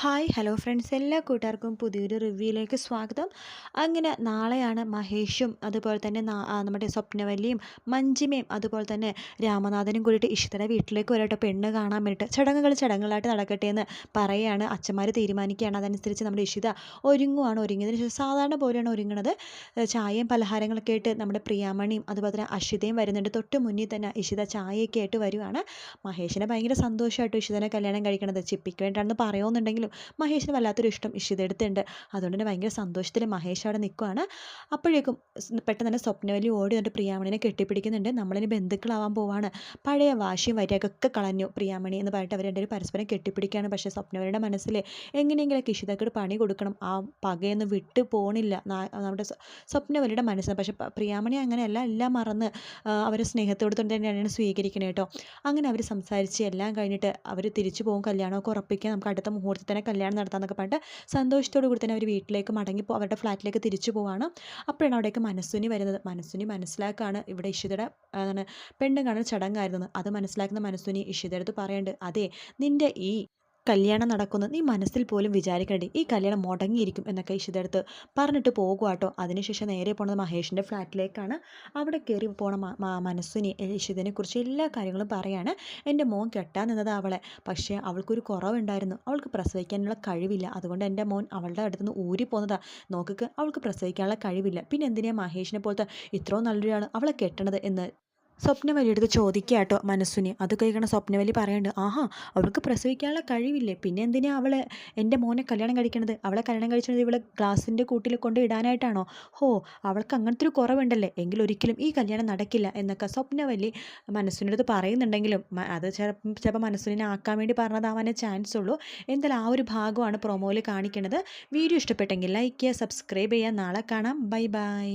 Hi hello friends എല്ലാ കൂട്ടുകാർക്കും പുതിയൊരു റിവ്യൂയിലേക്ക് സ്വാഗതം. അങ്ങനെ നാളെയാണ് മഹേഷും അതുപോലെ തന്നെ നമ്മുടെ സ്വപ്നവല്ലിയും മഞ്ജിമയും അതുപോലെ തന്നെ രാമനാഥനും കൂടിയിട്ട് ഇഷ്ടയുടെ വീട്ടിലേക്ക് വരട്ടെ. പെണ്ണ് കാണാൻ വേണ്ടിയിട്ട് ചടങ്ങുകൾ ചടങ്ങുകളായിട്ട് നടക്കട്ടെ എന്ന് പറയുകയാണ് അച്ഛന്മാർ തീരുമാനിക്കുകയാണ്. അതനുസരിച്ച് നമ്മുടെ ഇഷിത ഒരുങ്ങുവാണ്. ഒരുങ്ങിയതിന് ശേഷം സാധാരണ പോലെയാണ് ഒരുങ്ങുന്നത് ചായയും പലഹാരങ്ങളൊക്കെ ആയിട്ട് നമ്മുടെ പ്രിയാമണിയും അതുപോലെ തന്നെ അഷിതയും വരുന്നുണ്ട്. തൊട്ട് മുന്നിൽ തന്നെ ഇഷിത ചായയൊക്കെ ആയിട്ട് വരുവാണ്. മഹേഷിനെ ഭയങ്കര സന്തോഷമായിട്ട് ഇഷിതനെ കല്യാണം കഴിക്കണത്. ചിപ്പിക്ക് വേണ്ടിയാണെന്ന് പറയുമെന്നുണ്ടെങ്കിലും മഹേഷിന് വല്ലാത്തൊരു ഇഷ്ടം ഇഷിതെടുത്തുണ്ട് അതുകൊണ്ട് തന്നെ ഭയങ്കര സന്തോഷത്തിൽ മഹേഷ് അവിടെ നിൽക്കുവാണ്. അപ്പോഴേക്കും പെട്ടെന്ന് തന്നെ സ്വപ്നവലി ഓടി വന്നിട്ട് പ്രിയാമണിനെ കെട്ടിപ്പിടിക്കുന്നുണ്ട്. നമ്മളിനി ബന്ധുക്കളാവാൻ പോവാണ്. പഴയ വാശിയും വരിയൊക്കെ കളഞ്ഞു പ്രിയാമണി എന്ന് പറഞ്ഞിട്ട് അവർ രണ്ടുപേരും പരസ്പരം കെട്ടിപ്പിടിക്കുകയാണ്. പക്ഷേ സ്വപ്നവലിയുടെ മനസ്സിൽ എങ്ങനെയെങ്കിലും ഇഷിതക്കോട് പണി കൊടുക്കണം. ആ പകയൊന്നും വിട്ടു പോണില്ല. നമ്മുടെ സ്വപ്നവലിയുടെ മനസ്സിന്. പക്ഷേ പ്രിയാമണി അങ്ങനെയല്ല. എല്ലാം മറന്ന് അവരെ സ്നേഹത്തോട് തന്നെയാണ് സ്വീകരിക്കണേ കേട്ടോ. അങ്ങനെ അവർ സംസാരിച്ച് എല്ലാം കഴിഞ്ഞിട്ട് അവർ തിരിച്ചു പോകും കല്യാണമൊക്കെ ഉറപ്പിക്കാൻ. നമുക്ക് അടുത്ത മുഹൂർത്തത്തിൽ തന്നെ കല്യാണം നടത്താമെന്നൊക്കെ പറഞ്ഞിട്ട് സന്തോഷത്തോടു കൂടി തന്നെ അവർ വീട്ടിലേക്ക് മടങ്ങി അവരുടെ ഫ്ലാറ്റിലേക്ക് തിരിച്ചു പോവാണ്. അപ്പോഴാണ് അവിടേക്ക് മനസ്സുനി വരുന്നത്. മനസ്സുനി മനസ്സിലാക്കാണ് ഇവിടെ ഇഷിതയുടെ പെണ്ണ് കാണുന്ന ചടങ്ങായിരുന്നു. അത് മനസ്സിലാക്കുന്ന മനസ്സുനി ഇഷിതയുടെ അടുത്ത് അതെ നിന്റെ ഈ കല്യാണം നടക്കുന്നു നീ മനസ്സിൽ പോലും വിചാരിക്കണ്ടേ. ഈ കല്യാണം മുടങ്ങിയിരിക്കും എന്നൊക്കെ ഇഷിതെടുത്ത് പറഞ്ഞിട്ട് പോകുക കേട്ടോ. അതിനുശേഷം നേരെ പോണത് മഹേഷിന്റെ ഫ്ലാറ്റിലേക്കാണ്. അവിടെ കയറി പോണ മനസ്സിനെ ഇഷിതിനെ കുറിച്ച് എല്ലാ കാര്യങ്ങളും പറയാണ്. എന്റെ മോൻ കെട്ടാൻ നിന്നത് അവളെ. പക്ഷേ അവൾക്കൊരു കുറവുണ്ടായിരുന്നു. അവൾക്ക് പ്രസവിക്കാനുള്ള കഴിവില്ല. അതുകൊണ്ട് എന്റെ മോൻ അവളുടെ അടുത്ത് നിന്ന് ഊരി പോകുന്നതാ നോക്കിക്ക് അവൾക്ക് പ്രസവിക്കാനുള്ള കഴിവില്ല. പിന്നെ എന്തിനാ മഹേഷിനെ പോലത്തെ ഇത്രയും നല്ലൊരാൾ അവളെ കെട്ടണത് എന്ന് സ്വപ്നവലി എടുത്ത് ചോദിക്കുക കേട്ടോ മനസ്സിന്. അത് കഴിക്കണ സ്വപ്നവലി പറയുന്നുണ്ട് ആഹാ അവൾക്ക് പ്രസവിക്കാനുള്ള കഴിവില്ലേ? പിന്നെ എന്തിനാ അവളെ എന്റെ മോനെ കല്യാണം കഴിക്കണത്? അവളെ കല്യാണം കഴിച്ചത് ഇവളെ ഗ്ലാസിന്റെ കൂട്ടിൽ കൊണ്ട് ഇടാനായിട്ടാണോ? ഹോ അവൾക്ക് അങ്ങനത്തെ ഒരു കുറവുണ്ടല്ലേ? എങ്കിൽ ഒരിക്കലും ഈ കല്യാണം നടക്കില്ല എന്നൊക്കെ സ്വപ്നവലി മനസ്സിനടുത്ത് പറയുന്നുണ്ടെങ്കിലും അത് ചിലപ്പം ചിലപ്പോൾ മനസ്സിനെ ആക്കാൻ വേണ്ടി പറഞ്ഞതാവാനേ ചാൻസ് ഉള്ളൂ. എന്തായാലും ആ ഒരു ഭാഗമാണ് പ്രൊമോയിൽ കാണിക്കുന്നത് വീഡിയോ ഇഷ്ടപ്പെട്ടെങ്കിൽ ലൈക്ക് ചെയ്യുക സബ്സ്ക്രൈബ് ചെയ്യുക. നാളെ കാണാം. Bye bye